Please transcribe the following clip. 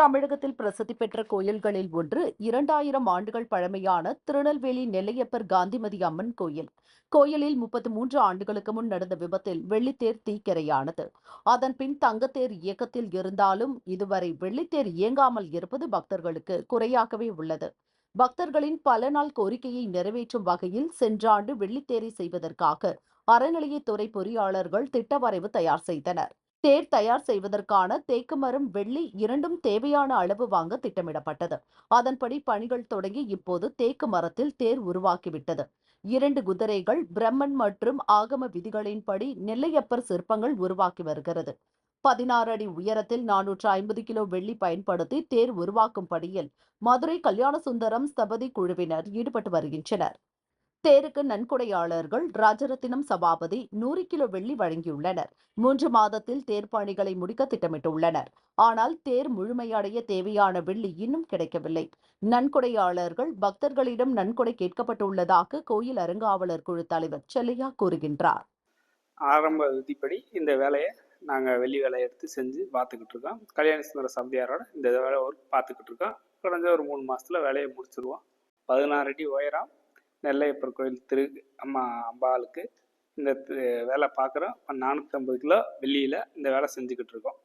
தமிழகத்தில் பிரசித்தி பெற்ற கோயில்களில் ஒன்று இரண்டாயிரம் ஆண்டுகள் பழமையான திருநெல்வேலி நெல்லையப்பர் காந்திமதி அம்மன் கோயில். கோயிலில் முப்பத்து மூன்று ஆண்டுகளுக்கு முன் நடந்த விபத்தில் வெள்ளித்தேர் தீக்கிரையானது. அதன் பின் தங்கத்தேர் இயக்கத்தில் இருந்தாலும் இதுவரை வெள்ளித்தேர் இயங்காமல் இருப்பது பக்தர்களுக்கு குறையாகவே உள்ளது. பக்தர்களின் பல நாள் கோரிக்கையை நிறைவேற்றும் வகையில் சென்ற ஆண்டு வெள்ளித்தேரை செய்வதற்காக அறநிலையத்துறை பொறியாளர்கள் திட்டவரைவு தயார் செய்தனர். தேர் தயார் செய்வதற்கான தேக்குமரம் வெள்ளி இரண்டும் தேவையான அளவு வாங்க திட்டமிடப்பட்டது. அதன்படி பணிகள் தொடங்கி இப்போது தேக்கு மரத்தில் தேர் உருவாக்கிவிட்டது. இரண்டு குதிரைகள் பிரம்மன் மற்றும் ஆகம விதிகளின்படி நெல்லையப்பர் சிற்பங்கள் உருவாக்கி வருகிறது. பதினாறு அடி உயரத்தில் நானூற்று ஐம்பது கிலோ வெள்ளி பயன்படுத்தி தேர் உருவாக்கும் பணியில் மதுரை கல்யாண சுந்தரம் ஸ்தபதி குழுவினர் ஈடுபட்டு வருகின்றனர். தேருக்கு நன்கொடையாளர்கள் ராஜரத்தினம் சபாபதி நூறு கிலோ வெள்ளி வழங்கியுள்ளனர். மூன்று மாதத்தில் தேர் பணிகளை முடிக்க திட்டமிட்டுள்ளனர். ஆனால் தேர் முழுமையடைய தேவையான வெள்ளி இன்னும் கிடைக்கவில்லை. நன்கொடையாளர்கள் பக்தர்களிடம் நன்கொடை கேட்கப்பட்டுள்ளதாக கோயில் அருங்காவலர் குழு தலைவர் செல்லையா கூறுகின்றார். ஆரம்ப விதிப்படி இந்த வேலையை நாங்கள் வெள்ளி வேலையை எடுத்து செஞ்சு பார்த்துக்கிட்டு இருக்கோம். கல்யாண சுந்தர சபதியாரோட இந்த வேலை ஒர்க் பார்த்துக்கிட்டு இருக்கோம். குறைஞ்ச ஒரு மூணு மாதத்தில் வேலையை முடிச்சிருவோம். பதினாறு அடி உயரம் நெல்லையப்பர் கோயில் திரு அம்மா அம்பாளுக்கு இந்த வேலை பார்க்குறோம். நானூற்றம்பது கிலோ வெள்ளியில் இந்த வேலை செஞ்சுக்கிட்டு இருக்கோம்.